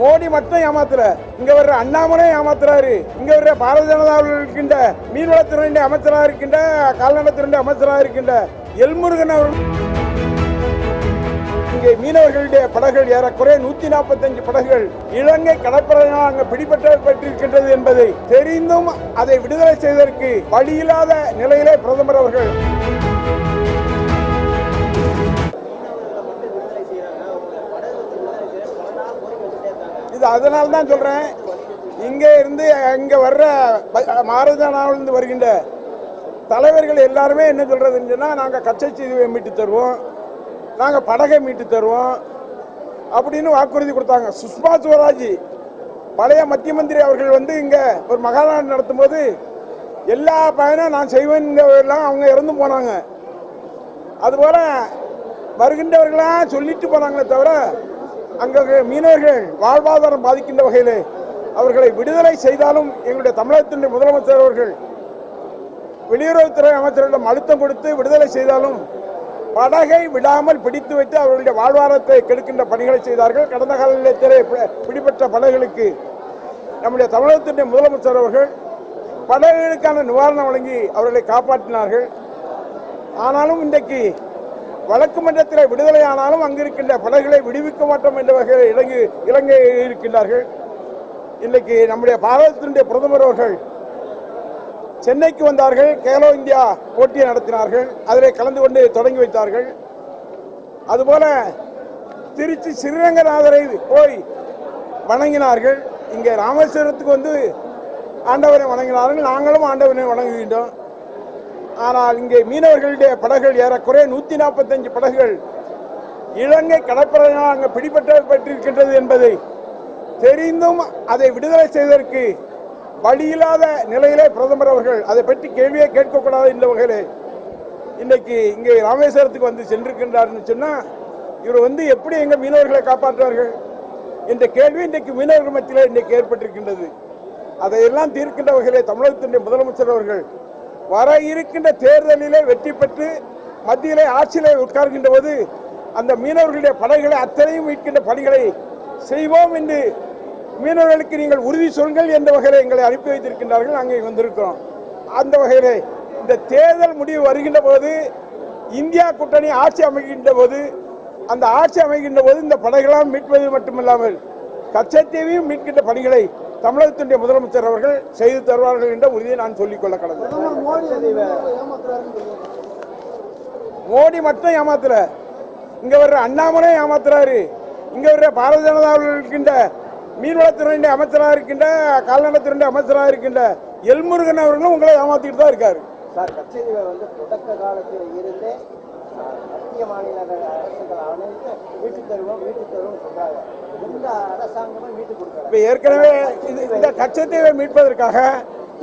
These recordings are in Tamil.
மோடி மட்டும் ஏமாத்தல. இங்க வர்ற அண்ணாமலை ஏமாத்துறாரு. இங்க வர்ற பாரதிய ஜனதாவில் இருக்கின்ற மீன்வளத்துறை அமைச்சராக இருக்கின்ற கால்நடைத்துறை அமைச்சராக இருக்கின்ற எல்முருகன் அவர்கள். இங்கே மீனவர்களுடைய படகுகள் ஏறக்குறைய நூத்தி நாற்பத்தஞ்சு படகுகள் இலங்கை கடற்படையினால் அங்கு பிடிபட்டப்பட்டிருக்கின்றது என்பதை தெரிந்தும் அதை விடுதலை செய்வதற்கு வழியில்லாத நிலையிலே பிரதமர் அவர்கள் அதனால தான் சொல்றேன். இங்கே இருந்து அங்கே வர்ற மாரதானாவிலிருந்து வருகின்ற தலைவர்கள் எல்லாருமே என்ன சொல்றதுன்னு சொன்னா நாங்கள் கச்சை செய்தியை மீட்டு தருவோம். நாங்கள் படகை மீட்டு தருவோம். அப்படின்னு வாக்குறுதி கொடுத்தாங்க. சுஷ்மா சுவராஜ் பழைய மத்திய மந்திரி அவர்கள் வந்து இங்கே ஒரு மகாநாடு நடத்தும் போது எல்லா பயனும் நான் செய்வேன்லாம் அவங்க இறந்து போனாங்க. அதுபோல வருகின்றவர்களாம் சொல்லிட்டு போனாங்களே தவிர அங்கே மீனவர்கள் வாழ்வாதாரம் பாதிக்கின்ற வகையில் அவர்களை விடுதலை செய்தாலும் எங்களுடைய தமிழகத்தினுடைய முதலமைச்சர் அவர்கள் வெளியுறவுத்துறை அமைச்சரிடம் அழுத்தம் கொடுத்து விடுதலை செய்தாலும் படகை விடாமல் பிடித்து வைத்து அவர்களுடைய வாழ்வாரத்தை கெடுக்கின்ற பணிகளை செய்தார்கள். கடந்த காலத்திலே பி- பிடிபட்ட படகுகளுக்கு நம்முடைய தமிழகத்தினுடைய முதலமைச்சர் அவர்கள் படகுகளுக்கான நிவாரணம் வழங்கி அவர்களை காப்பாற்றினார்கள். ஆனாலும் இன்றைக்கு வழக்கு மன்றத்தில் விடுதலையானாலும் அங்கிருக்கின்ற படகுகளை விடுவிக்க மாட்டோம் என்ற வகையில் இலங்கை இலங்கை இருக்கின்றார்கள் இன்றைக்கு நம்முடைய பாரதத்தினுடைய பிரதமர் அவர்கள் சென்னைக்கு வந்தார்கள் கேலோ இந்தியா போட்டியை நடத்தினார்கள் அதிலே கலந்து கொண்டு தொடங்கி வைத்தார்கள். அதுபோல திருச்சி ஸ்ரீரங்கநாதரை போய் வணங்கினார்கள். இங்கே ராமேஸ்வரத்துக்கு வந்து ஆண்டவரை வணங்கினார்கள். நாங்களும் ஆண்டவனை வணங்குகின்றோம். ஆனால் இங்கே மீனவர்களுடைய படகுகள் ஏறக்குறைய நூத்தி நாற்பத்தஞ்சு படகுகள். இலங்கை கடற்படையினால் அங்கு பிடிபட்டப்பட்டிருக்கின்றது என்பதை தெரிந்தும் அதை விடுதலை செய்வதற்கு வழியில்லாத நிலையிலே பிரதமர் அவர்கள் அதை பற்றி கேள்வியே கேட்கக்கூடாது இந்த வகையிலே. இன்னைக்கு இங்கே ராமேஸ்வரத்துக்கு வந்து சென்றிருக்கின்றார்னு சொன்னால் இவர் வந்து எப்படி எங்கள் மீனவர்களை காப்பாற்றுவார்கள்? என்ற கேள்வி இன்றைக்கு மீனவர்கள் மத்தியில் இன்றைக்கு ஏற்பட்டிருக்கின்றது. அதையெல்லாம் தீர்க்கின்ற வகையிலே தமிழகத்தினுடைய முதலமைச்சர் அவர்கள் வர இருக்கின்ற தேர்தலிலே வெற்றி பெற்று மத்தியிலே ஆட்சியிலே உட்கார்கின்ற போது அந்த மீனவர்களுடைய படைகளை அத்தனையும் மீட்கின்ற பணிகளை செய்வோம் என்று மீனவர்களுக்கு நீங்கள் உறுதி சொல்கள் என்ற வகையில் எங்களை அனுப்பி வைத்திருக்கின்றார்கள். அங்கே வந்திருக்கிறோம். அந்த வகையில் இந்த தேர்தல் முடிவு வருகின்ற போது இந்தியா கூட்டணி ஆட்சி அமைகின்ற போது அந்த ஆட்சி அமைகின்ற போது இந்த படைகளாம் மீட்பது மட்டுமில்லாமல் கச்சத்தீவையும் மீட்கின்ற பணிகளை தமிழகத்தினுடைய முதலமைச்சர் அவர்கள் செய்து தருவார்கள் என்ற உறுதியை நான் சொல்லிக்கொள்ள கடந்தேன் மோடி மட்டும் ஏமாத்துல. இங்க வர்ற அண்ணாமலை ஏமாத்துறாரு. இங்க வர்ற பாரதிய ஜனதாவில் இருக்கின்ற மீன்வளத்துறையினுடைய அமைச்சராக இருக்கின்ற கால்நடைத்துறை அமைச்சராக இருக்கின்ற எல்முருகன் அவர்களும் உங்களை ஏமாத்திட்டு தான் இருக்காரு. சார் கட்சி வந்து தொடக்க காலத்தில் இருந்தே மத்திய மாநில அனைத்து மீட்டு தருவோம் மீட்டு தருவோம் சொல்றாங்க எந்த அரசாங்கமும் மீட்டு கொடுக்கல. இப்ப ஏற்கனவே இது இந்த கச்சத்தீவை மீட்பதற்காக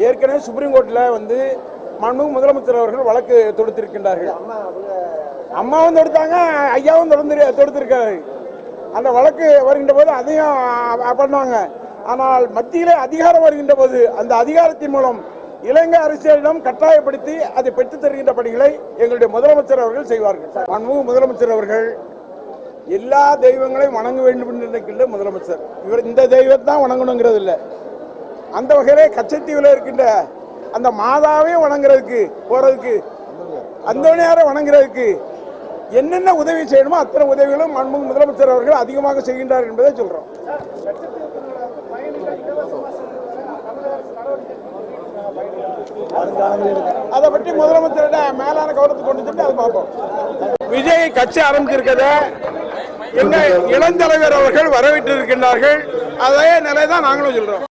ஏற்கனவே சுப்ரீம் கோர்ட்ல வந்து மாண்புமிகு முதலமைச்சர் அவர்கள் வழக்கு தொடுத்திருக்கின்றார்கள். அம்மாவும் தொடுத்தாங்க ஐயாவும் தொடர்ந்து தொடுத்திருக்காரு அந்த வழக்கு வருகின்ற போது அதையும் பண்ணுவாங்க ஆனால் மத்தியிலே அதிகாரம் வருகின்ற போது அந்த அதிகாரத்தின் மூலம் இலங்கை அரசியலிடம் கட்டாயப்படுத்தி அதை பெற்றுத் தருகின்ற பணிகளை எங்களுடைய முதலமைச்சர் அவர்கள் செய்வார்கள். மாண்புமிகு முதலமைச்சர் அவர்கள் எல்லா தெய்வங்களையும் வணங்க வேண்டும் என்று நினைக்கின்ற முதலமைச்சர். இவர் இந்த தெய்வத்தான் வணங்கணுங்கிறது இல்லை. அந்த வகையிலே கச்சத்தீவில் இருக்கின்ற அந்த மாதாவையும் வணங்குறதுக்கு போறதுக்கு அந்தோனியாரை வணங்குறதுக்கு என்னென்ன உதவி செய்யணுமோ அத்தனை உதவிகளும் மாண்புமிகு முதலமைச்சர் அவர்கள் அதிகமாக செய்கின்றார் என்பதை சொல்றோம். அதை பற்றி முதலமைச்சரிட மேலான கவனத்துக்கு கொண்டு சென்று அதை பார்ப்போம். விஜய் கட்சி ஆரம்பிச்சிருக்கத என்ன இளந்தலைவர் அவர்கள் வரவிட்டு இருக்கின்றார்கள் அதே நிலை தான் நாங்களும் சொல்றோம்.